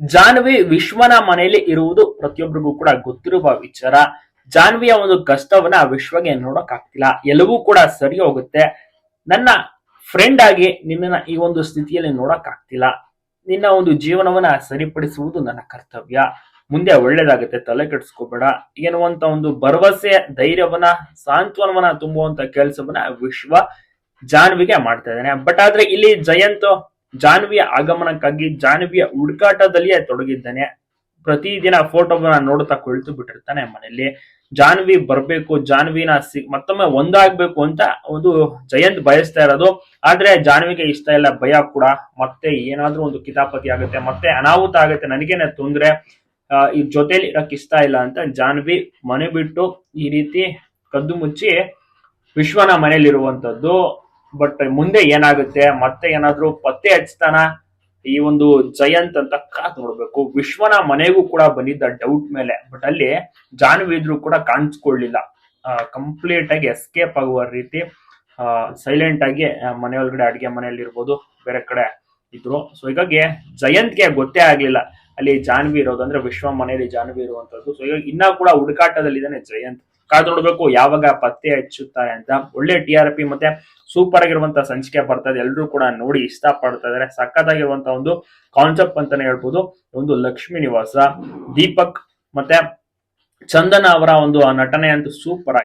ಜಾನ್ವಿ ವಿಶ್ವನ ಮನೆಯಲ್ಲಿ ಇರುವುದು ಪ್ರತಿಯೊಬ್ಬರಿಗೂ ಕೂಡ ಗೊತ್ತಿರುವ ವಿಚಾರ. ಜಾನ್ವಿಯ ಒಂದು ಕಷ್ಟವನ್ನ ವಿಶ್ವಗೆ ನೋಡಕ್ ಆಗ್ತಿಲ್ಲ ಎಲ್ಲವೂ ಕೂಡ ಸರಿ ಹೋಗುತ್ತೆ. ನನ್ನ ಫ್ರೆಂಡ್ ಆಗಿ ನಿನ್ನ ಈ ಒಂದು ಸ್ಥಿತಿಯಲ್ಲಿ ನೋಡಕ್ ಆಗ್ತಿಲ್ಲ ನಿನ್ನ ಒಂದು ಜೀವನವನ್ನ ಸರಿಪಡಿಸುವುದು ನನ್ನ ಕರ್ತವ್ಯ. ಮುಂದೆ ಒಳ್ಳೇದಾಗುತ್ತೆ, ತಲೆ ಕೆಡಿಸ್ಕೋಬೇಡ. ಎನ್ನುವಂತ ಒಂದು ಭರವಸೆ, ಧೈರ್ಯವನ್ನ, ಸಾಂತ್ವನವನ್ನ ತುಂಬುವಂತ ಕೆಲಸವನ್ನ ವಿಶ್ವ ಜಾನ್ವಿಗೆ ಮಾಡ್ತಾ ಇದ್ದಾನೆ. ಬಟ್ ಆದ್ರೆ ಇಲ್ಲಿ ಜಯಂತ್ ಜಾನ್ವಿಯ ಆಗಮನಕ್ಕಾಗಿ ಜಾನ್ವಿಯ ಹುಡುಕಾಟದಲ್ಲಿಯೇ ತೊಡಗಿದ್ದಾನೆ. ಪ್ರತಿದಿನ ಫೋಟೋಗಳನ್ನ ನೋಡ್ತಾ ಕುಳಿತು ಬಿಟ್ಟಿರ್ತಾನೆ ಮನೆಯಲ್ಲಿ. ಜಾನ್ವಿ ಬರ್ಬೇಕು, ಜಾನ್ವಿನ ಸಿ, ಮತ್ತೊಮ್ಮೆ ಒಂದಾಗ್ಬೇಕು ಅಂತ ಒಂದು ಜಯಂತ್ ಬಯಸ್ತಾ ಇರೋದು. ಆದ್ರೆ ಜಾನ್ವಿಗೆ ಇಷ್ಟ ಇಲ್ಲ, ಭಯ ಕೂಡ. ಮತ್ತೆ ಏನಾದ್ರೂ ಒಂದು ಕಿತಾಪತಿ ಆಗುತ್ತೆ, ಮತ್ತೆ ಅನಾಹುತ ಆಗುತ್ತೆ, ನನಗೇನೆ ತೊಂದ್ರೆ. ಈ ಜೊತೆಲಿ ಇರಕ್ ಇಷ್ಟ ಇಲ್ಲ ಅಂತ ಜಾನ್ವಿ ಮನೆ ಬಿಟ್ಟು ಈ ರೀತಿ ಕದ್ದು ಮುಚ್ಚಿ ವಿಶ್ವನ ಮನೇಲಿರುವಂತದ್ದು ಬಟ್ ಮುಂದೆ ಏನಾಗುತ್ತೆ? ಮತ್ತೆ ಏನಾದ್ರೂ ಪತ್ತೆ ಹಚ್ತಾನ? ಈ ಒಂದು ಜಯಂತ್ ಅಂತ ಕಾತ್ ನೋಡ್ಬೇಕು. ವಿಶ್ವನ ಮನೆಗೂ ಕೂಡ ಬಂದಿದ್ದ ಡೌಟ್ ಮೇಲೆ. ಬಟ್ ಅಲ್ಲಿ ಜಾನ್ವಿ ಇದ್ರು ಕೂಡ ಕಾಣಿಸ್ಕೊಳ್ಳಿಲ್ಲ. ಕಂಪ್ಲೀಟ್ ಆಗಿ ಎಸ್ಕೇಪ್ ಆಗುವ ರೀತಿ ಸೈಲೆಂಟ್ ಆಗಿ ಮನೆ ಒಳಗಡೆ ಅಡಿಗೆ ಮನೆಯಲ್ಲಿ ಇರ್ಬೋದು, ಬೇರೆ ಕಡೆ ಇದ್ರು. ಸೊ ಹೀಗಾಗಿ ಜಯಂತ್ಗೆ ಗೊತ್ತೇ ಆಗ್ಲಿಲ್ಲ. ಅಲ್ಲಿ ಜಾನ್ವಿ ಇರೋದು ಅಂದ್ರೆ ವಿಶ್ವ ಮನೆಯಲ್ಲಿ ಜಾನ್ವಿ ಇರುವಂತದ್ದು. ಸೊ ಹೀಗಾಗಿ ಇನ್ನ ಕೂಡ ಹುಡುಕಾಟದಲ್ಲಿದ್ದಾನೆ ಜಯಂತ್. ಕಾದು ನೋಡ್ಬೇಕು ಯಾವಾಗ ಪತ್ತೆ ಹಚ್ಚುತ್ತಾರೆ ಅಂತ. ಒಳ್ಳೆ ಟಿ ಆರ್ ಪಿ ಮತ್ತೆ ಸೂಪರ್ ಆಗಿರುವಂತ ಸಂಚಿಕೆ ಬರ್ತಾ ಎಲ್ಲರೂ ಕೂಡ ನೋಡಿ ಇಷ್ಟ ಪಡ್ತಾ ಇದಾರೆ ಸಕ್ಕತ್ತಾಗಿರುವಂತ ಒಂದು ಕಾನ್ಸೆಪ್ಟ್ ಅಂತಾನೆ ಹೇಳ್ಬೋದು. ಒಂದು ಲಕ್ಷ್ಮೀ ನಿವಾಸ ದೀಪಕ್ ಮತ್ತೆ ಚಂದನ ಅವರ ಒಂದು ನಟನೆ ಅಂತೂ ಸೂಪರ್